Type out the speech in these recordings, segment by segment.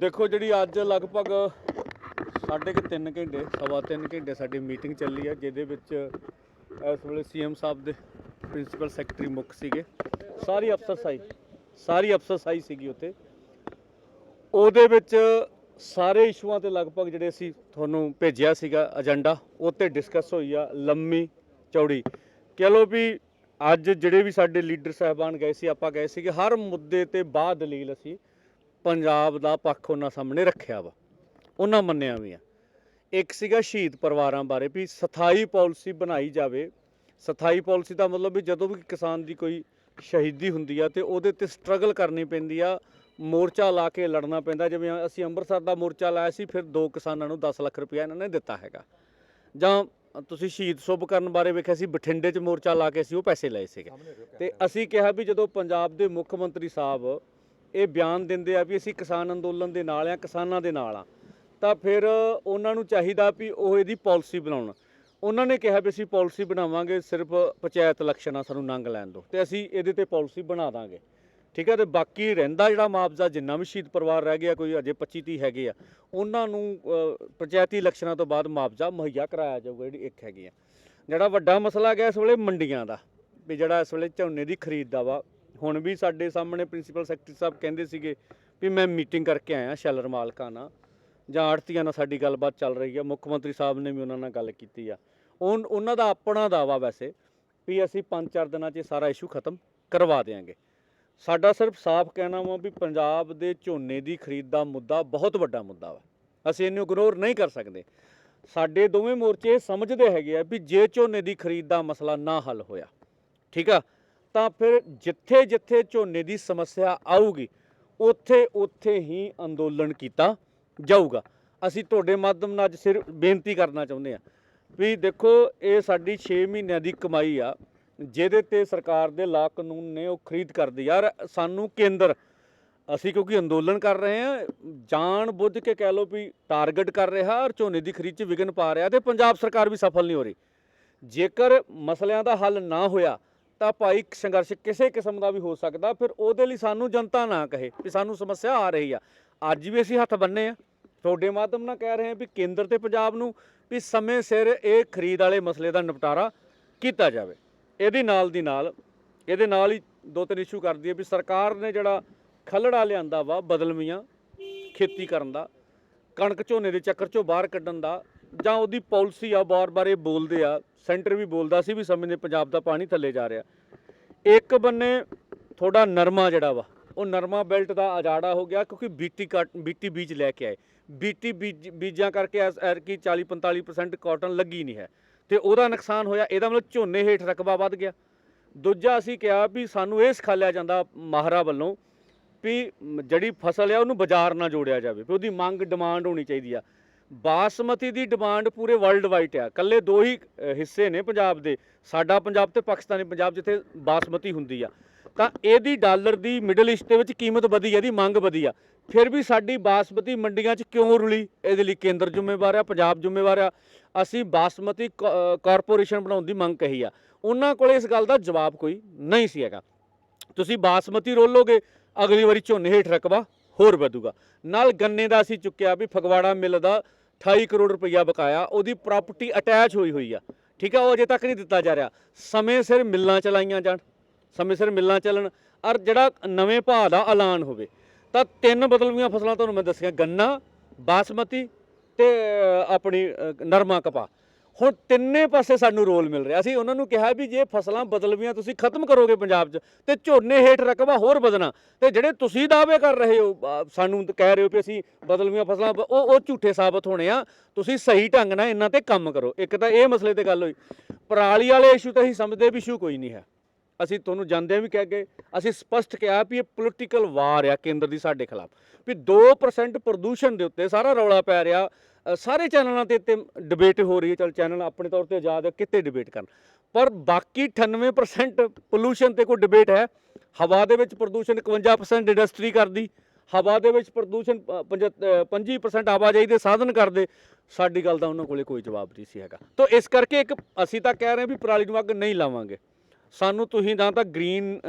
ਦੇਖੋ ਜਿਹੜੀ ਅੱਜ ਲਗਭਗ ਸਾਢੇ ਕੁ ਤਿੰਨ ਘੰਟੇ, ਸਵਾ ਤਿੰਨ ਘੰਟੇ ਸਾਡੀ ਮੀਟਿੰਗ ਚੱਲੀ ਆ ਜਿਹਦੇ ਵਿੱਚ ਇਸ ਵੇਲੇ ਸੀਐਮ ਸਾਹਿਬ ਦੇ ਪ੍ਰਿੰਸੀਪਲ ਸੈਕਟਰੀ ਮੁੱਖ ਸੀਗੇ। ਸਾਰੀ ਅਫਸਰਸ਼ਾਹੀ ਸਾਰੀ ਅਫਸਰਸ਼ਾਹੀ ਸੀਗੀ ਉੱਥੇ। ਉਹਦੇ ਵਿੱਚ ਸਾਰੇ ਇਸ਼ੂਆਂ ਤੇ ਲਗਭਗ ਜਿਹੜੇ ਅਸੀਂ ਤੁਹਾਨੂੰ ਭੇਜਿਆ ਸੀਗਾ ਏਜੰਡਾ ਉਹ ਤੇ ਡਿਸਕਸ ਹੋਈ ਆ, ਲੰਮੀ ਚੌੜੀ। ਕਹ ਲਓ ਵੀ ਅੱਜ ਜਿਹੜੇ ਵੀ ਸਾਡੇ ਲੀਡਰ ਸਾਹਿਬਾਨ ਗਏ ਸੀ, ਆਪਾਂ ਗਏ ਸੀਗੇ, ਹਰ ਮੁੱਦੇ ਤੇ ਬਾਅਦ ਦਲੀਲ ਅਸੀਂ ਪੰਜਾਬ ਦਾ ਪੱਖ ਉਹਨਾਂ ਸਾਹਮਣੇ ਰੱਖਿਆ ਵਾ। ਉਹਨਾਂ ਮੰਨਿਆ ਵੀ ਆ। ਇੱਕ ਸੀਗਾ ਸ਼ਹੀਦ ਪਰਿਵਾਰਾਂ ਬਾਰੇ ਵੀ ਸਥਾਈ ਪਾਲਿਸੀ ਬਣਾਈ ਜਾਵੇ। ਸਥਾਈ ਪਾਲਿਸੀ ਦਾ ਮਤਲਬ ਵੀ ਜਦੋਂ ਵੀ ਕਿਸਾਨ ਦੀ ਕੋਈ ਸ਼ਹੀਦੀ ਹੁੰਦੀ ਆ ਤੇ ਉਹਦੇ ਤੇ ਸਟਰਗਲ ਕਰਨੀ ਪੈਂਦੀ ਆ ਮੋਰਚਾ ਲਾ ਕੇ ਲੜਨਾ ਪੈਂਦਾ। ਜਿਵੇਂ ਅਸੀਂ ਅੰਮ੍ਰਿਤਸਰ ਦਾ ਮੋਰਚਾ ਲਾਇਆ ਸੀ ਫਿਰ ਦੋ ਕਿਸਾਨਾਂ ਨੂੰ 10 ਲੱਖ ਰੁਪਇਆ ਇਹਨਾਂ ਨੇ ਦਿੱਤਾ ਹੈਗਾ। ਜਾਂ ਤੁਸੀਂ ਸ਼ਹੀਦ ਸੁਭ ਕਰਨ ਬਾਰੇ ਵੇਖਿਆ ਸੀ ਬਠਿੰਡੇ 'ਚ ਮੋਰਚਾ ਲਾ ਕੇ ਸੀ ਉਹ ਪੈਸੇ ਲਏ ਸੀਗੇ। ਤੇ ਅਸੀਂ ਕਿਹਾ ਵੀ ਜਦੋਂ ਪੰਜਾਬ ਦੇ ਮੁੱਖ ਮੰਤਰੀ ਸਾਹਿਬ ਇਹ ਬਿਆਨ ਦਿੰਦੇ ਆ ਵੀ ਅਸੀਂ ਕਿਸਾਨ ਅੰਦੋਲਨ ਦੇ ਨਾਲ ਆ, ਕਿਸਾਨਾਂ ਦੇ ਨਾਲ ਆ। ਤਾਂ ਫਿਰ ਉਹਨਾਂ ਨੂੰ ਚਾਹੀਦਾ ਵੀ ਉਹ ਇਹਦੀ ਪਾਲਿਸੀ ਬਣਾਉਣ। ਉਹਨਾਂ ਨੇ ਕਿਹਾ ਵੀ ਅਸੀਂ ਪਾਲਿਸੀ ਬਣਾਵਾਂਗੇ, ਸਿਰਫ ਪੰਚਾਇਤ ਇਲੈਕਸ਼ਨ ਆ ਸਾਨੂੰ ਨੰਗ ਲੈਣ ਦਿਓ ਤੇ ਅਸੀਂ ਇਹਦੇ ਤੇ ਪਾਲਿਸੀ ਬਣਾ ਦਾਂਗੇ। ਠੀਕ ਹੈ ਤੇ ਬਾਕੀ ਰਹਿੰਦਾ ਜਿਹੜਾ ਮੁਆਵਜ਼ਾ, ਜਿੰਨਾ ਵੀ ਸ਼ਹੀਦ ਪਰਿਵਾਰ ਰਹਿ ਗਿਆ, ਕੋਈ ਅਜੇ 25 30 ਹੈਗੇ ਆ, ਉਹਨਾਂ ਨੂੰ ਪੰਚਾਇਤੀ ਇਲੈਕਸ਼ਨਾਂ ਤੋਂ ਬਾਅਦ ਮੁਆਵਜ਼ਾ ਮੁਹੱਈਆ ਕਰਾਇਆ ਜਾਊਗਾ, ਜਿਹੜੀ ਇੱਕ ਹੈਗੀ ਆ। ਜਿਹੜਾ ਵੱਡਾ ਮਸਲਾ ਗਿਆ ਇਸ ਵੇਲੇ ਮੰਡੀਆਂ ਦਾ, ਵੀ ਜਿਹੜਾ ਇਸ ਵੇਲੇ ਝੋਨੇ ਦੀ ਖਰੀਦ ਦਾ ਵਾ ਹੁਣ ਵੀ ਸਾਡੇ ਸਾਹਮਣੇ ਪ੍ਰਿੰਸੀਪਲ ਸੈਕਟਰੀ ਸਾਹਿਬ ਕਹਿੰਦੇ ਸੀਗੇ ਵੀ ਮੈਂ ਮੀਟਿੰਗ ਕਰਕੇ ਆਇਆ ਸ਼ੈਲਰ ਮਾਲਕਾਂ ਨਾਲ, ਜਾਂ ਆੜਤੀਆਂ ਨਾਲ ਸਾਡੀ ਗੱਲਬਾਤ ਚੱਲ ਰਹੀ ਆ, ਮੁੱਖ ਮੰਤਰੀ ਸਾਹਿਬ ਨੇ ਵੀ ਉਹਨਾਂ ਨਾਲ ਗੱਲ ਕੀਤੀ ਆ। ਉਹ ਉਹਨਾਂ ਦਾ ਆਪਣਾ ਦਾਵਾ ਵੈਸੇ ਵੀ ਅਸੀਂ 5-4 ਦਿਨਾਂ 'ਚ ਇਹ ਸਾਰਾ ਇਸ਼ੂ ਖਤਮ ਕਰਵਾ ਦੇਵਾਂਗੇ ਸਾਡਾ ਸਿਰਫ ਸਾਫ਼ ਕਹਿਣਾ ਵਾ ਵੀ ਪੰਜਾਬ ਦੇ ਝੋਨੇ ਦੀ ਖਰੀਦ ਦਾ ਮੁੱਦਾ ਬਹੁਤ ਵੱਡਾ ਮੁੱਦਾ ਵਾ। ਅਸੀਂ ਇਹਨੂੰ ਇਗਨੋਰ ਨਹੀਂ ਕਰ ਸਕਦੇ। ਸਾਡੇ ਦੋਵੇਂ ਮੋਰਚੇ ਇਹ ਸਮਝਦੇ ਹੈਗੇ ਆ ਵੀ ਜੇ ਝੋਨੇ ਦੀ ਖਰੀਦ ਦਾ ਮਸਲਾ ਨਾ ਹੱਲ ਹੋਇਆ, ਠੀਕ ਆ ਤਾਂ ਫਿਰ ਜਿੱਥੇ ਜਿੱਥੇ ਝੋਨੇ ਦੀ ਸਮੱਸਿਆ ਆਊਗੀ, ਉੱਥੇ ਉੱਥੇ ਹੀ ਅੰਦੋਲਨ ਕੀਤਾ ਜਾਊਗਾ। ਅਸੀਂ ਤੁਹਾਡੇ ਮਾਧਿਅਮ ਨਾਲ ਅੱਜ ਸਿਰ ਬੇਨਤੀ ਕਰਨਾ ਚਾਹੁੰਦੇ ਆ ਵੀ ਦੇਖੋ, ਇਹ ਸਾਡੀ 6 ਮਹੀਨਿਆਂ ਦੀ ਕਮਾਈ ਆ, ਜਿਹਦੇ ਤੇ ਸਰਕਾਰ ਦੇ ਲਾ ਕਾਨੂੰਨ ਨੇ ਉਹ ਖਰੀਦ ਕਰਦੀ ਯਾਰ ਸਾਨੂੰ ਕੇਂਦਰ, ਅਸੀਂ ਕਿਉਂਕਿ ਅੰਦੋਲਨ ਕਰ ਰਹੇ ਆ ਜਾਣ ਬੁੱਝ ਕੇ ਕਹਿ ਲਓ ਵੀ ਟਾਰਗੇਟ ਕਰ ਰਿਹਾ ਔਰ ਝੋਨੇ ਦੀ ਖਰੀਦ 'ਚ ਵਿਘਨ ਪਾ ਰਿਹਾ, ਤੇ ਪੰਜਾਬ ਸਰਕਾਰ ਵੀ ਸਫਲ ਨਹੀਂ ਹੋ ਰਹੀ। ਜੇਕਰ ਮਸਲਿਆਂ ਦਾ ਹੱਲ ਨਾ ਹੋਇਆ ਤਾਂ ਭਾਈ ਸੰਘਰਸ਼ ਕਿਸੇ ਕਿਸਮ ਦਾ ਵੀ ਹੋ ਸਕਦਾ, ਫਿਰ ਉਹਦੇ ਲਈ ਸਾਨੂੰ ਜਨਤਾ ਨਾ ਕਹੇ ਵੀ ਸਾਨੂੰ ਸਮੱਸਿਆ ਆ ਰਹੀ ਆ। ਅੱਜ ਵੀ ਅਸੀਂ ਹੱਥ ਬੰਨੇ ਆ। ਤੁਹਾਡੇ ਮਾਧਿਅਮ ਨਾਲ ਕਹਿ ਰਹੇ ਹਾਂ ਵੀ ਕੇਂਦਰ ਤੇ ਪੰਜਾਬ ਨੂੰ ਵੀ ਸਮੇਂ ਸਿਰ ਇਹ ਖਰੀਦ ਵਾਲੇ ਮਸਲੇ ਦਾ ਨਿਪਟਾਰਾ ਕੀਤਾ ਜਾਵੇ। ਇਹਦੇ ਨਾਲ ਦੀ ਨਾਲ, ਇਹਦੇ ਨਾਲ ਹੀ ਦੋ ਤਿੰਨ ਇਸ਼ੂ ਕਰਦੀ ਹੈ ਵੀ ਸਰਕਾਰ ਨੇ ਜਿਹੜਾ ਖਲੜਾ ਲਿਆਂਦਾ ਵਾ ਬਦਲਵੀਆਂ, ਖੇਤੀ ਕਰਨ ਦਾ, ਕਣਕ ਝੋਨੇ ਦੇ ਚੱਕਰ ਚੋਂ ਬਾਹਰ ਕੱਢਣ ਦਾ, ਜਾਂ ਉਹਦੀ ਪਾਲਿਸੀ ਆ ਬਾਰ-ਬਾਰ ਇਹ ਬੋਲਦੇ ਆ ਸੈਂਟਰ ਵੀ ਬੋਲਦਾ ਸੀ ਵੀ ਸਮੇਂ ਦੇ ਪੰਜਾਬ ਦਾ ਪਾਣੀ ਥੱਲੇ ਜਾ ਰਿਹਾ। ਇੱਕ ਬੰਨੇ ਥੋੜਾ ਨਰਮਾ ਜਿਹੜਾ ਵਾ, ਉਹ ਨਰਮਾ ਬੈਲਟ ਦਾ ਅਜਾੜਾ ਹੋ ਗਿਆ ਕਿਉਂਕਿ ਬੀਟੀ ਕੱਟ ਬੀਟੀ ਬੀਜ ਲੈ ਕੇ ਆਏ। ਬੀਟੀ ਬੀਜ, ਬੀਜਾਂ ਕਰਕੇ ਐਸ ਐਰ ਕੀ 40 45% ਕਾਟਨ ਲੱਗੀ ਨਹੀਂ ਹੈ। ਤੇ ਉਹਦਾ ਨੁਕਸਾਨ ਹੋਇਆ, ਇਹਦਾ ਮਤਲਬ ਝੋਨੇ ਹੇਠ ਰਕਬਾ ਵੱਧ ਗਿਆ। ਦੂਜਾ ਅਸੀਂ ਕਿਹਾ ਵੀ ਸਾਨੂੰ ਇਹ ਸਿਖਾਲਿਆ ਜਾਂਦਾ ਮਾਹਰਾ ਵੱਲੋਂ ਵੀ ਜਿਹੜੀ ਫਸਲ ਆ ਉਹਨੂੰ ਬਾਜ਼ਾਰ ਨਾਲ ਜੋੜਿਆ ਜਾਵੇ, ਵੀ ਉਹਦੀ ਮੰਗ, ਡਿਮਾਂਡ ਹੋਣੀ ਚਾਹੀਦੀ ਆ। ਬਾਸਮਤੀ ਦੀ ਡਿਮਾਂਡ ਪੂਰੇ ਵਰਲਡ ਵਾਈਡ ਆ। ਕੱਲੇ ਦੋ ਹੀ ਹਿੱਸੇ ਨੇ ਪੰਜਾਬ ਦੇ। ਸਾਡਾ ਪੰਜਾਬ ਤੇ ਪਾਕਿਸਤਾਨੀ ਪੰਜਾਬ ਜਿੱਥੇ ਬਾਸਮਤੀ ਹੁੰਦੀ ਆ। ਤਾਂ ਇਹਦੀ ਡਾਲਰ ਦੀ ਮਿਡਲ ਈਸਟ ਦੇ ਵਿੱਚ ਕੀਮਤ ਵਧੀ ਆ ਇਹਦੀ ਮੰਗ ਵਧੀ ਆ। ਫਿਰ ਵੀ ਸਾਡੀ ਬਾਸਮਤੀ ਮੰਡੀਆਂ 'ਚ ਕਿਉਂ ਰੁਲੀ? ਇਹਦੇ ਲਈ ਕੇਂਦਰ ਜ਼ਿੰਮੇਵਾਰ ਆ, ਪੰਜਾਬ ਜ਼ਿੰਮੇਵਾਰ ਆ। ਅਸੀਂ ਬਾਸਮਤੀ ਕਾ- ਕਾਰਪੋਰੇਸ਼ਨ ਬਣਾਉਣ ਦੀ ਮੰਗ ਕਹੀ ਆ। ਉਹਨਾਂ ਕੋਲੇ ਇਸ ਗੱਲ ਦਾ ਜਵਾਬ ਕੋਈ ਨਹੀਂ ਸੀ ਹੈਗਾ। ਤੁਸੀਂ ਬਾਸਮਤੀ ਰੋਲੋਗੇ, ਅਗਲੀ ਵਾਰੀ ਝੋਨੇ ਹੇਠ ਰਕਬਾ ਹੋਰ ਵਧੂਗਾ। ਨਾਲ ਗੰਨੇ ਦਾ ਅਸੀਂ ਚੁੱਕਿਆ ਵੀ ਫਗਵਾੜਾ ਮਿਲ ਦਾ 28 ਕਰੋੜ ਰੁਪਈਆ ਬਕਾਇਆ, ਉਹਦੀ ਪ੍ਰਾਪਰਟੀ ਅਟੈਚ ਹੋਈ ਹੋਈ ਆ। ਠੀਕ ਆ, ਉਹ ਅਜੇ ਤੱਕ ਨਹੀਂ ਦਿੱਤਾ ਜਾ ਰਿਹਾ। ਸਮੇਂ ਸਿਰ ਮਿੱਲਾਂ ਚਲਾਈਆਂ ਜਾਣ, ਸਮੇਂ ਸਿਰ ਮਿੱਲਾਂ ਚੱਲਣ, ਔਰ ਜਿਹੜਾ ਨਵੇਂ ਭਾਅ ਦਾ ਐਲਾਨ ਹੋਵੇ, ਤਾਂ ਤਿੰਨ ਬਦਲਵੀਆਂ ਫਸਲਾਂ ਤੁਹਾਨੂੰ ਮੈਂ ਦੱਸੀਆਂ, ਗੰਨਾ, ਬਾਸਮਤੀ ਤੇ ਆਪਣੀ ਨਰਮਾ ਕਪਾਹ। ਹੁਣ ਤਿੰਨੇ ਪਾਸੇ ਸਾਨੂੰ ਰੋਲ ਮਿਲ ਰਿਹਾ। ਅਸੀਂ ਉਹਨਾਂ ਨੂੰ ਕਿਹਾ ਵੀ ਜੇ ਫਸਲਾਂ ਬਦਲਵੀਆਂ, ਤੁਸੀਂ ਖਤਮ ਕਰੋਗੇ ਪੰਜਾਬ 'ਚ, ਤੇ ਝੋਨੇ ਹੇਠ ਰਕਬਾ ਹੋਰ ਵਧਣਾ। ਤੇ ਜਿਹੜੇ ਤੁਸੀਂ ਦਾਅਵੇ ਕਰ ਰਹੇ ਹੋ ਸਾਨੂੰ ਕਹਿ ਰਹੇ ਹੋ ਵੀ ਅਸੀਂ ਬਦਲਵੀਆਂ ਫਸਲਾਂ, ਉਹ ਉਹ ਝੂਠੇ ਸਾਬਤ ਹੋਣੇ ਆ। ਤੁਸੀਂ ਸਹੀ ਢੰਗ ਨਾਲ ਇਹਨਾਂ ਤੇ ਕੰਮ ਕਰੋ। ਇੱਕ ਤਾਂ ਇਹ ਮਸਲੇ ਤੇ ਗੱਲ ਹੋਈ। ਪਰਾਲੀ ਵਾਲੇ ਇਸ਼ੂ ਤਾਂ ਅਸੀਂ ਸਮਝਦੇ ਵੀ ਇਸ਼ੂ ਕੋਈ ਨਹੀਂ ਹੈ। ਅਸੀਂ ਤੁਹਾਨੂੰ ਜਾਂਦੇ ਵੀ ਕਹਿ ਗਏ ਅਸੀਂ ਸਪਸ਼ਟ ਕਿਹਾ ਵੀ ਇਹ ਪੋਲੀਟੀਕਲ ਵਾਰ ਆ ਕੇਂਦਰ ਦੀ ਸਾਡੇ ਖਿਲਾਫ। ਵੀ 2% ਪ੍ਰਦੂਸ਼ਣ ਦੇ ਉੱਤੇ ਸਾਰਾ ਰੌਲਾ ਪੈ ਰਿਹਾ। ਸਾਰੇ ਚੈਨਲਾਂ ਤੇ ਤੇ ਡਿਬੇਟ ਹੋ ਰਹੀ ਹੈ। ਚਲ ਚੈਨਲ ਆਪਣੇ ਤੌਰ ਤੇ ਆਜ਼ਾਦ ਹੈ, ਕਿਤੇ ਡਿਬੇਟ ਕਰਨ। ਪਰ ਬਾਕੀ 98% ਪੋਲੂਸ਼ਨ ਤੇ ਕੋਈ ਡਿਬੇਟ ਹੈ। ਹਵਾ ਦੇ ਵਿੱਚ ਪ੍ਰਦੂਸ਼ਣ 51% ਇੰਡਸਟਰੀ ਕਰਦੀ। ਹਵਾ ਦੇ ਵਿੱਚ ਪ੍ਰਦੂਸ਼ਣ ਪ- ਪੰਜ- 25% ਆਵਾਜਾਈ ਦੇ ਸਾਧਨ ਕਰਦੇ। ਸਾਡੀ ਗੱਲ ਦਾ ਉਹਨਾਂ ਕੋਲੇ ਕੋਈ ਜਵਾਬ ਨਹੀਂ ਸੀ ਹੈਗਾ। ਤਾਂ ਇਸ ਕਰਕੇ ਇੱਕ ਅਸੀਂ ਤਾਂ ਕਹਿ ਰਹੇ ਹਾਂ ਵੀ ਪਰਾਲੀ ਨੂੰ ਅੱਗ ਨਹੀਂ ਲਾਵਾਂਗੇ। ਸਾਨੂੰ ਤੁਸੀਂ ਨਾ ਤਾਂ ਗ੍ਰੀਨ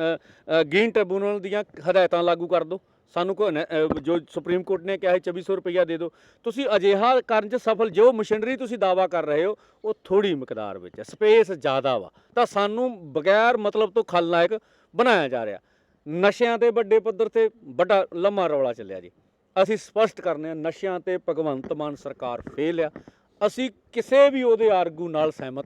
ਗ੍ਰੀਨ ਟ੍ਰਿਬਿਊਨਲ ਦੀਆਂ ਹਦਾਇਤਾਂ ਲਾਗੂ ਕਰ ਦਿਓ। ਸਾਨੂੰ ਕੋਈ ਨ- ਜੋ ਸੁਪਰੀਮ ਕੋਰਟ ਨੇ ਕਿਹਾ ਹੈ 2400 ਰੁਪਇਆ ਦੇ ਦਿਓ। ਤੁਸੀਂ ਅਜਿਹਾ ਕਰਨ 'ਚ ਸਫਲ, ਜੋ ਮਸ਼ੀਨਰੀ ਤੁਸੀਂ ਦਾਵਾ ਕਰ ਰਹੇ ਹੋ, ਉਹ ਥੋੜੀ ਮਕਦਾਰ ਵਿੱਚ ਹੈ, ਸਪੇਸ ਜ਼ਿਆਦਾ ਵਾ। ਤਾਂ ਸਾਨੂੰ ਬਗੈਰ ਮਤਲਬ ਤੋਂ ਖਲਨਾਇਕ ਬਣਾਇਆ ਜਾ ਰਿਹਾ। ਨਸ਼ਿਆਂ ਤੇ ਵੱਡੇ ਪੱਧਰ ਤੇ ਵੱਡਾ ਲੰਮਾ ਰੌਲਾ ਚੱਲਿਆ ਜੀ। ਅਸੀਂ ਸਪਸ਼ਟ ਕਰਨੇ ਆ, ਨਸ਼ਿਆਂ ਤੇ ਭਗਵੰਤ ਮਾਨ ਸਰਕਾਰ ਫੇਲ ਆ। ਅਸੀਂ ਕਿਸੇ ਵੀ ਉਹਦੇ ਆਰਗੂ ਨਾਲ ਸਹਿਮਤ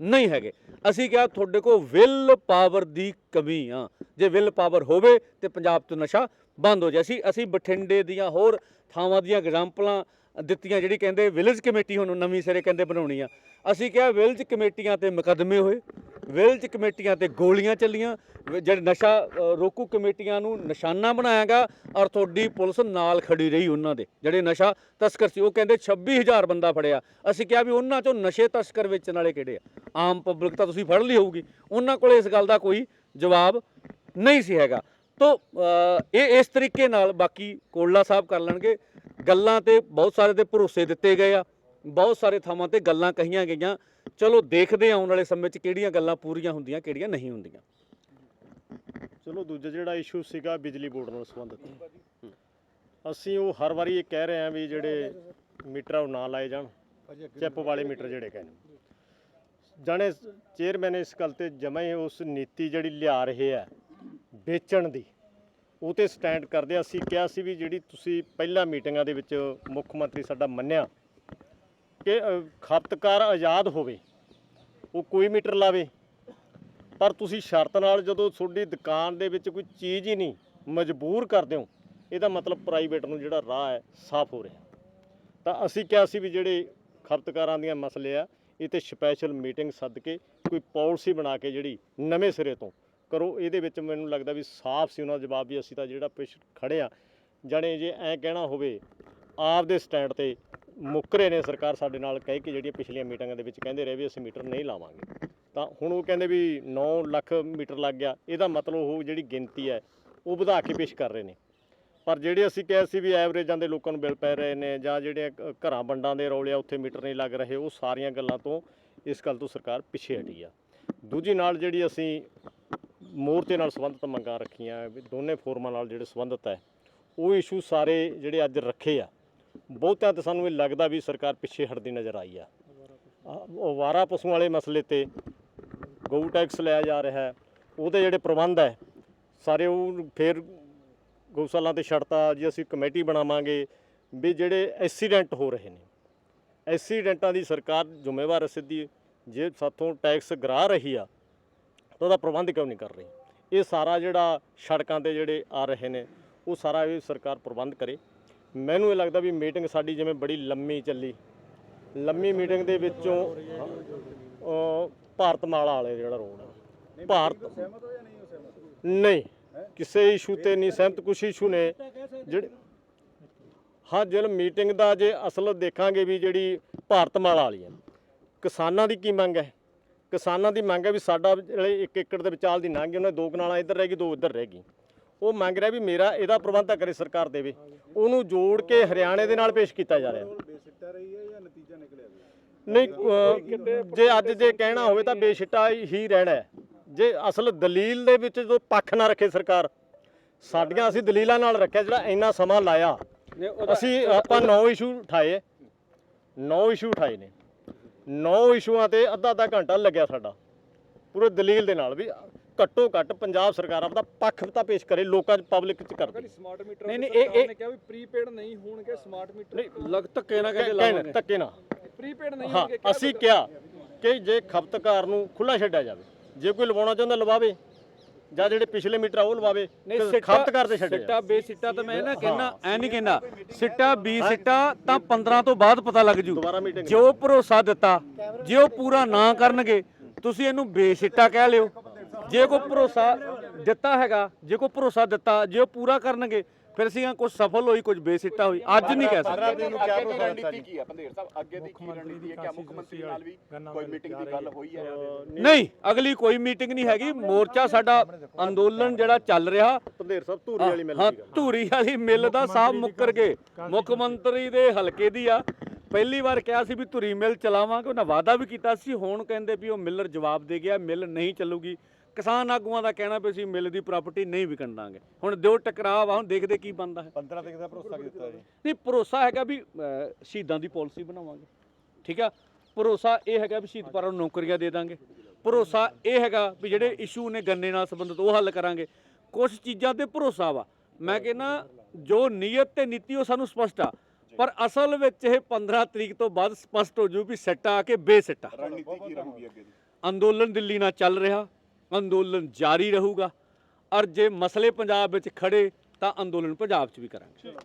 ਨਹੀਂ ਹੈਗੇ। ਅਸੀਂ ਕਿਹਾ ਤੁਹਾਡੇ ਕੋਲ ਵਿਲ ਪਾਵਰ ਦੀ ਕਮੀ ਆ। ਜੇ ਵਿਲ ਪਾਵਰ ਹੋਵੇ ਤੇ ਪੰਜਾਬ ਤੋਂ ਨਸ਼ਾ ਬੰਦ ਹੋ ਜਾਏ। ਅਸੀਂ ਅਸੀਂ ਬਠਿੰਡੇ ਦੀਆਂ ਹੋਰ ਥਾਵਾਂ ਦੀਆਂ ਐਗਜ਼ਾਮਪਲਾਂ ਦਿੱਤੀਆਂ ਜਿਹੜੀ ਕਹਿੰਦੇ ਵਿਲੇਜ ਕਮੇਟੀ ਹੁਣ ਨਵੀਂ ਸਿਰੇ ਕਹਿੰਦੇ ਬਣਾਉਣੀ ਆ। ਅਸੀਂ ਕਿਹਾ ਵਿਲੇਜ ਕਮੇਟੀਆਂ ਤੇ ਮੁਕੱਦਮੇ ਹੋਏ। ਵਿਲਜ਼ ਕਮੇਟੀਆਂ ਤੇ ਗੋਲੀਆਂ ਚੱਲੀਆਂ, ਵ- ਜਿਹੜੇ ਨਸ਼ਾ ਰੋਕੂ ਕਮੇਟੀਆਂ ਨੂੰ ਨਿਸ਼ਾਨਾ ਬਣਾਇਆਗਾ, ਔਰ ਤੁਹਾਡੀ ਪੁਲਿਸ ਨਾਲ ਖੜੀ ਰਹੀ ਉਹਨਾਂ ਦੇ। ਜਿਹੜੇ ਨਸ਼ਾ ਤਸਕਰ ਸੀ, ਉਹ ਕਹਿੰਦੇ 26000 ਬੰਦਾ ਫੜਿਆ। ਅਸੀਂ ਕਿਹਾ ਵੀ ਉਹਨਾਂ ਚੋਂ ਨਸ਼ੇ ਤਸਕਰ ਵੇਚਣ ਵਾਲੇ ਕਿਹੜੇ ਆ? ਆਮ ਪਬਲਿਕ ਤਾਂ ਤੁਸੀਂ ਫੜ ਲਈ ਹੋਊਗੀ। ਉਹਨਾਂ ਕੋਲੇ ਇਸ ਗੱਲ ਦਾ ਕੋਈ ਜਵਾਬ ਨਹੀਂ ਸੀ ਹੈਗਾ। ਤੋ ਇਹ ਇਸ ਤਰੀਕੇ ਨਾਲ ਬਾਕੀ ਕੋਲਾ ਸਾਹਿਬ ਕਰ ਲੈਣਗੇ। ਗੱਲਾਂ ਤੇ ਬਹੁਤ ਸਾਰੇ ਤੇ ਭਰੋਸੇ ਦਿੱਤੇ ਗਏ ਆ। ਬਹੁਤ ਸਾਰੇ ਥਾਵਾਂ ਤੇ ਗੱਲਾਂ ਕਹੀਆਂ ਗਈਆਂ। ਚਲੋ ਦੇਖਦੇ ਹਾਂ ਆਉਣ ਵਾਲੇ ਸਮੇਂ 'ਚ ਕਿਹੜੀਆਂ ਗੱਲਾਂ ਪੂਰੀਆਂ ਹੁੰਦੀਆਂ, ਕਿਹੜੀਆਂ ਨਹੀਂ ਹੁੰਦੀਆਂ। ਚਲੋ ਦੂਜਾ ਜਿਹੜਾ ਇਸ਼ੂ ਸੀਗਾ ਬਿਜਲੀ ਬੋਰਡ ਨਾਲ ਸੰਬੰਧਿਤ। ਅਸੀਂ ਉਹ ਹਰ ਵਾਰੀ ਇਹ ਕਹਿ ਰਹੇ ਹਾਂ ਵੀ ਜਿਹੜੇ ਮੀਟਰ ਆ ਉਹ ਨਾ ਲਾਏ ਜਾਣ, ਚਿੱਪ ਵਾਲੇ ਮੀਟਰ ਜਿਹੜੇ ਕਹਿੰਦੇ ਜਾਣੇ ਚੇਅਰਮੈਨ ਇਸ ਗੱਲ ਤੇ ਜਮਾ ਹੀ ਉਸ ਨੀਤੀ ਜਿਹੜੀ ਲਿਆ ਰਹੇ ਆ ਵੇਚਣ ਦੀ, ਉਹ ਤੇ ਸਟੈਂਡ ਕਰਦੇ ਅਸੀਂ ਕਿਹਾ ਸੀ ਵੀ ਜਿਹੜੀ ਤੁਸੀਂ ਪਹਿਲਾਂ ਮੀਟਿੰਗਾਂ ਦੇ ਵਿੱਚ ਮੁੱਖ ਮੰਤਰੀ ਸਾਡਾ ਮੰਨਿਆ ਕਿ ਖਪਤਕਾਰ ਆਜ਼ਾਦ ਹੋਵੇ, ਉਹ ਕੋਈ ਮੀਟਰ ਲਾਵੇ। ਪਰ ਤੁਸੀਂ ਸ਼ਰਤ ਨਾਲ ਜਦੋਂ ਤੁਹਾਡੀ ਦੁਕਾਨ ਦੇ ਵਿੱਚ ਕੋਈ ਚੀਜ਼ ਹੀ ਨਹੀਂ ਮਜਬੂਰ ਕਰਦੇ ਹੋ, ਇਹਦਾ ਮਤਲਬ ਪ੍ਰਾਈਵੇਟ ਨੂੰ ਜਿਹੜਾ ਰਾਹ ਹੈ, ਸਾਫ਼ ਹੋ ਰਿਹਾ। ਤਾਂ ਅਸੀਂ ਕਿਹਾ ਸੀ ਵੀ ਜਿਹੜੇ ਖਪਤਕਾਰਾਂ ਦੀਆਂ ਮਸਲੇ ਆ ਇਹ ਤੇ ਸਪੈਸ਼ਲ ਮੀਟਿੰਗ ਸੱਦ ਕੇ ਕੋਈ ਪਾਲਿਸੀ ਬਣਾ ਕੇ ਜਿਹੜੀ ਨਵੇਂ ਸਿਰੇ ਤੋਂ ਕਰੋ, ਇਹਦੇ ਵਿੱਚ ਮੈਨੂੰ ਲੱਗਦਾ ਵੀ ਸਾਫ਼ ਸੀ ਉਹਨਾਂ ਦਾ ਜਵਾਬ ਵੀ ਅਸੀਂ ਤਾਂ ਜਿਹੜਾ ਪਿਛ ਖੜੇ ਆ। ਜਾਣੇ ਜੇ ਐ ਕਹਿਣਾ ਹੋਵੇ ਆਪ ਦੇ ਸਟੈਂਡ ਤੇ ਮੁੱਕਰੇ ਨੇ, ਸਰਕਾਰ ਸਾਡੇ ਨਾਲ ਕਹਿ ਕੇ ਜਿਹੜੀਆਂ ਪਿਛਲੀਆਂ ਮੀਟਿੰਗਾਂ ਦੇ ਵਿੱਚ ਕਹਿੰਦੇ ਰਹੇ ਵੀ ਅਸੀਂ ਮੀਟਰ ਨਹੀਂ ਲਾਵਾਂਗੇ। ਤਾਂ ਹੁਣ ਉਹ ਕਹਿੰਦੇ ਵੀ 9 ਲੱਖ ਮੀਟਰ ਲੱਗ ਗਿਆ। ਇਹਦਾ ਮਤਲਬ ਉਹ ਜਿਹੜੀ ਗਿਣਤੀ ਹੈ, ਉਹ ਵਧਾ ਕੇ ਪੇਸ਼ ਕਰ ਰਹੇ ਨੇ। ਪਰ ਜਿਹੜੇ ਅਸੀਂ ਕਿਹਾ ਸੀ ਵੀ ਐਵਰੇਜਾਂ ਦੇ ਲੋਕਾਂ ਨੂੰ ਬਿੱਲ ਪੈ ਰਹੇ ਨੇ ਜਾਂ ਜਿਹੜੇ ਘਰਾਂ ਵੰਡਾਂ ਦੇ ਰੌਲੇ ਆ, ਉੱਥੇ ਮੀਟਰ ਨਹੀਂ ਲੱਗ ਰਹੇ, ਉਹ ਸਾਰੀਆਂ ਗੱਲਾਂ ਤੋਂ ਇਸ ਗੱਲ ਤੋਂ ਸਰਕਾਰ ਪਿੱਛੇ ਹਟੀ ਆ। ਦੂਜੀ ਨਾਲ ਜਿਹੜੀ ਅਸੀਂ ਮੋਰਚੇ ਨਾਲ ਸੰਬੰਧਿਤ ਮੰਗਾਂ ਰੱਖੀਆਂ ਦੋਨੇ ਫੋਰਮਾਂ ਨਾਲ ਜਿਹੜੇ ਸੰਬੰਧਿਤ ਹੈ, ਉਹ ਇਸ਼ੂ ਸਾਰੇ ਜਿਹੜੇ ਅੱਜ ਰੱਖੇ ਆ। ਬਹੁਤਿਆਂ ਤੇ ਸਾਨੂੰ ਇਹ ਲੱਗਦਾ ਵੀ ਸਰਕਾਰ ਪਿੱਛੇ ਹਟਦੀ ਨਜ਼ਰ ਆਈ ਆ। ਵਾਰਾ ਪਸ਼ੂਆਂ ਵਾਲੇ ਮਸਲੇ ਤੇ ਗਊ ਟੈਕਸ ਲਿਆ ਜਾ ਰਿਹਾ ਹੈ। ਉਹਦੇ ਜਿਹੜੇ ਪ੍ਰਬੰਧ ਹੈ, ਸਾਰੇ ਉਹ ਫੇਰ ਗਊਸ਼ਾਲਾ ਤੇ ਛੜਤਾ ਜੀ ਅਸੀਂ ਕਮੇਟੀ ਬਣਾਵਾਂਗੇ ਵੀ ਜਿਹੜੇ ਐਕਸੀਡੈਂਟ ਹੋ ਰਹੇ ਨੇ। ਐਕਸੀਡੈਂਟਾਂ ਦੀ ਸਰਕਾਰ ਜ਼ਿੰਮੇਵਾਰ ਸਿੱਧੀ। ਜੇ ਸਾਥੋਂ ਟੈਕਸ ਗਰਾ ਰਹੀ ਆ, ਤਾਂ ਉਹਦਾ ਪ੍ਰਬੰਧ ਕਿਉਂ ਨਹੀਂ ਕਰ ਰਹੀ? ਇਹ ਸਾਰਾ ਜਿਹੜਾ ਸੜਕਾਂ ਤੇ ਜਿਹੜੇ ਆ ਰਹੇ ਨੇ, ਉਹ ਸਾਰਾ ਇਹ ਸਰਕਾਰ ਪ੍ਰਬੰਧ ਕਰੇ। ਮੈਨੂੰ ਇਹ ਲੱਗਦਾ ਵੀ ਮੀਟਿੰਗ ਸਾਡੀ ਜਿਵੇਂ ਬੜੀ ਲੰਮੀ ਚੱਲੀ। ਲੰਮੀ ਮੀਟਿੰਗ ਦੇ ਵਿੱਚੋਂ ਅਹ, ਭਾਰਤਮਾਲਾ ਵਾਲੇ ਜਿਹੜਾ ਰੋਡ ਹੈ। ਭਾਰਤ ਨਹੀਂ ਕਿਸੇ ਇਸ਼ੂ ਤੇ ਨਹੀਂ ਸਹਿਮਤ ਕੁਝ ਇਸ਼ੂ ਨੇ। ਜਿਹੜੇ ਹਾਂ ਜਦੋਂ ਮੀਟਿੰਗ ਦਾ ਜੇ ਅਸਲ ਦੇਖਾਂਗੇ ਵੀ ਜਿਹੜੀ ਭਾਰਤਮਾਲਾ ਵਾਲੀ ਹੈ ਕਿਸਾਨਾਂ ਦੀ ਕੀ ਮੰਗ ਹੈ? ਕਿਸਾਨਾਂ ਦੀ ਮੰਗ ਹੈ ਵੀ ਸਾਡਾ ਜਿਹੜੇ 1 ਏਕੜ ਦੇ ਵਿਚਾਲ ਦੀ ਗਈ ਉਹਨੇ ਦੋ ਕਨਾਲਾਂ ਇੱਧਰ ਰਹਿ ਗਈ ਦੋ ਉੱਧਰ ਰਹਿ ਗਈ। ਉਹ ਮੰਗ ਰਿਹਾ ਵੀ ਮੇਰਾ ਇਹਦਾ ਪ੍ਰਬੰਧ ਤਾਂ ਕਰੇ ਸਰਕਾਰ ਦੇਵੇ। ਉਹਨੂੰ ਜੋੜ ਕੇ ਹਰਿਆਣੇ ਦੇ ਨਾਲ ਪੇਸ਼ ਕੀਤਾ ਜਾ ਰਿਹਾ। ਨਹੀਂ ਜੇ ਅੱਜ ਜੇ ਕਹਿਣਾ ਹੋਵੇ ਤਾਂ ਬੇਸ਼ਿੱਟਾ ਹੀ ਰਹਿਣਾ। ਜੇ ਅਸਲ ਦਲੀਲ ਦੇ ਵਿੱਚ ਜੋ ਪੱਖ ਨਾ ਰੱਖੇ ਸਰਕਾਰ ਸਾਡੀਆਂ ਅਸੀਂ ਦਲੀਲਾਂ ਨਾਲ ਰੱਖਿਆ ਜਿਹੜਾ ਇੰਨਾ ਸਮਾਂ ਲਾਇਆ। ਅਸੀਂ ਆਪਾਂ 9 ਇਸ਼ੂ ਉਠਾਏ। 9 ਇਸ਼ੂ ਉਠਾਏ ਨੇ। 9 ਇਸ਼ੂਆਂ ਤੇ ਅੱਧਾ ਅੱਧਾ ਘੰਟਾ ਲੱਗਿਆ ਸਾਡਾ। ਪੂਰੇ ਦਲੀਲ ਦੇ ਨਾਲ ਵੀ ਘੱਟੋ ਘੱਟ ਪੰਜਾਬ ਸਰਕਾਰ ਆਪਦਾ ਪੱਖ ਤਾਂ ਪੇਸ਼ ਕਰੇ ਲੋਕਾਂ 'ਚ ਪਬਲਿਕ 'ਚ ਕਰਦੀ। ਸਮਾਰਟ ਮੀਟਰ ਨਹੀਂ, ਨਹੀਂ ਨਹੀਂ, ਇਹ- ਇਹ ਕਿਹਾ ਵੀ ਪ੍ਰੀਪੇਡ ਨਹੀਂ ਹੋਣਗੇ ਸਮਾਰਟ ਮੀਟਰ ਨਹੀਂ ਲਗ ਧੱਕੇ ਨਾ ਕਹਿੰਦੇ ਕਹਿਣ ਲਾਵਾਂਗੇ। ਧੱਕੇ ਨਾ ਪ੍ਰੀਪੇਡ ਨਹੀਂ ਹਾਂ ਹੋਣਗੇ ਅਸੀਂ ਕਿਹਾ ਕਿ ਜੇ ਖਪਤਕਾਰ ਨੂੰ ਖੁੱਲਾ ਛੱਡਿਆ ਜਾਵੇ ਜੇ ਕੋਈ ਲਵਾਉਣਾ ਚਾਹੁੰਦਾ ਲਵਾਵੇ ਜਾਂ ਜਿਹੜੇ ਪਿਛਲੇ ਮੀਟਰ ਆ ਉਹ ਲਵਾਵੇ ਨਹੀਂ ਤੇ ਸਿੱਟਾ ਖਪਤਕਾਰ ਤੇ ਛੱਡਿਆ ਸਿੱਟਾ ਬੇਸਿੱਟਾ ਤਾਂ ਮੈਂ ਨਾ ਕਹਿਣਾ ਐ ਨਹੀਂ ਕਹਿਣਾ ਸਿੱਟਾ ਬੀ ਸਿੱਟਾ ਤਾਂ 15 ਤੋਂ ਬਾਅਦ ਪਤਾ ਲੱਗ ਜੂ। ਜੋ ਭਰੋਸਾ ਦਿੱਤਾ ਜੇ ਉਹ ਪੂਰਾ ਨਾ ਕਰਨਗੇ ਤੁਸੀਂ ਇਹਨੂੰ ਬੇਸਿੱਟਾ ਕਹਿ ਲਿਓ। ਜੇ ਕੋਈ ਭਰੋਸਾ ਦਿੱਤਾ ਹੈਗਾ ਜੇ ਕੋਈ ਭਰੋਸਾ ਦਿੱਤਾ ਜੇ ਉਹ ਪੂਰਾ ਕਰਨਗੇ ਫਿਰ ਅਸੀਂ ਕੁਝ ਸਫਲ ਹੋਈ ਕੁਝ ਬੇਸਿੱਟਾ ਹੋਈ ਅੱਜ ਨਹੀਂ ਕਹਿ ਸਕਦੇ। ਅੱਗੇ ਨੂੰ ਕਿਆ ਭਰੋਸਾ ਦਿੱਤਾ ਰਣਨੀਤੀ ਕੀ ਹੈ ਪੰਦੇਰ ਸਾਹਿਬ ਅੱਗੇ ਦੀ ਕੀ ਰਣਨੀਤੀ ਹੈ? ਕਿ ਮੁੱਖ ਮੰਤਰੀ ਨਾਲ ਵੀ ਕੋਈ ਮੀਟਿੰਗ ਦੀ ਗੱਲ ਹੋਈ ਹੈ? ਨਹੀਂ ਅਗਲੀ ਕੋਈ ਮੀਟਿੰਗ ਨਹੀਂ ਹੈਗੀ। ਮੋਰਚਾ ਸਾਡਾ ਅੰਦੋਲਨ ਜਿਹੜਾ ਚੱਲ ਰਿਹਾ ਪੰਦੇਰ ਸਾਹਿਬ ਧੂਰੀ ਵਾਲੀ ਮਿਲ ਹਾਂ ਧੂਰੀ ਵਾਲੀ ਮਿਲ ਦਾ ਸਾਹਿਬ ਮੁੱਕਰ ਗਏ। ਮੁੱਖ ਮੰਤਰੀ ਦੇ ਹਲਕੇ ਦੀ ਆ। ਪਹਿਲੀ ਵਾਰ ਕਿਹਾ ਸੀ ਵੀ ਧੂਰੀ ਮਿਲ ਚਲਾਵਾਂਗੇ ਉਹਨਾਂ ਵਾਅਦਾ ਵੀ ਕੀਤਾ ਸੀ। ਹੁਣ ਕਹਿੰਦੇ ਵੀ ਉਹ ਮਿਲਰ ਜਵਾਬ ਦੇ ਗਿਆ ਮਿਲ ਨਹੀਂ ਚੱਲੂਗੀ। ਕਿਸਾਨ ਆਗੂਆਂ ਦਾ ਕਹਿਣਾ ਵੀ ਅਸੀਂ ਮਿਲ ਦੀ ਪ੍ਰਾਪਰਟੀ ਨਹੀਂ ਵਿਕਣ ਦਾਂਗੇ। ਹੁਣ ਦਿਓ ਟਕਰਾਅ ਵਾ ਹੁਣ ਦੇਖਦੇ ਕੀ ਬਣਦਾ ਹੈ। 15 ਤਰੀਕ ਦਾ ਭਰੋਸਾ ਕੀਤਾ ਜੀ। ਨਹੀਂ ਭਰੋਸਾ ਹੈਗਾ ਵੀ ਅਹ, ਸ਼ਹੀਦਾਂ ਦੀ ਪਾਲਿਸੀ ਬਣਾਵਾਂਗੇ। ਠੀਕ ਆ? ਭਰੋਸਾ ਇਹ ਹੈਗਾ ਵੀ ਸ਼ਹੀਦ ਪਰਿਵਾਰਾਂ ਨੂੰ ਨੌਕਰੀਆਂ ਦੇ ਦਾਂਗੇ। ਭਰੋਸਾ ਇਹ ਹੈਗਾ ਵੀ ਜਿਹੜੇ ਇਸ਼ੂ ਨੇ ਗੰਨੇ ਨਾਲ ਸੰਬੰਧਿਤ ਉਹ ਹੱਲ ਕਰਾਂਗੇ। ਕੁਝ ਚੀਜ਼ਾਂ ਤੇ ਭਰੋਸਾ ਵਾ। ਮੈਂ ਕਹਿੰਦਾ ਜੋ ਨੀਅਤ ਤੇ ਨੀਤੀ ਉਹ ਸਾਨੂੰ ਸਪਸ਼ਟ ਆ। ਪਰ ਅਸਲ ਵਿੱਚ ਇਹ 15 ਤਰੀਕ ਤੋਂ ਬਾਅਦ ਸਪਸ਼ਟ ਹੋ ਜੂ ਵੀ ਸੱਟਾ ਆ ਕੇ ਬੇਸਿੱਟ ਆ। ਰਣਨੀਤੀ ਕੀ ਰਹੂਗੀ ਅੱਗੇ ਦੀ ਅੰਦੋਲਨ ਦਿੱਲੀ ਨਾਲ ਚੱਲ ਰਿਹਾ। ਅੰਦੋਲਨ ਜਾਰੀ ਰਹੂਗਾ। ਔਰ ਜੇ ਮਸਲੇ ਪੰਜਾਬ ਵਿੱਚ ਖੜੇ ਤਾਂ ਅੰਦੋਲਨ ਪੰਜਾਬ 'ਚ ਵੀ ਕਰਾਂਗੇ।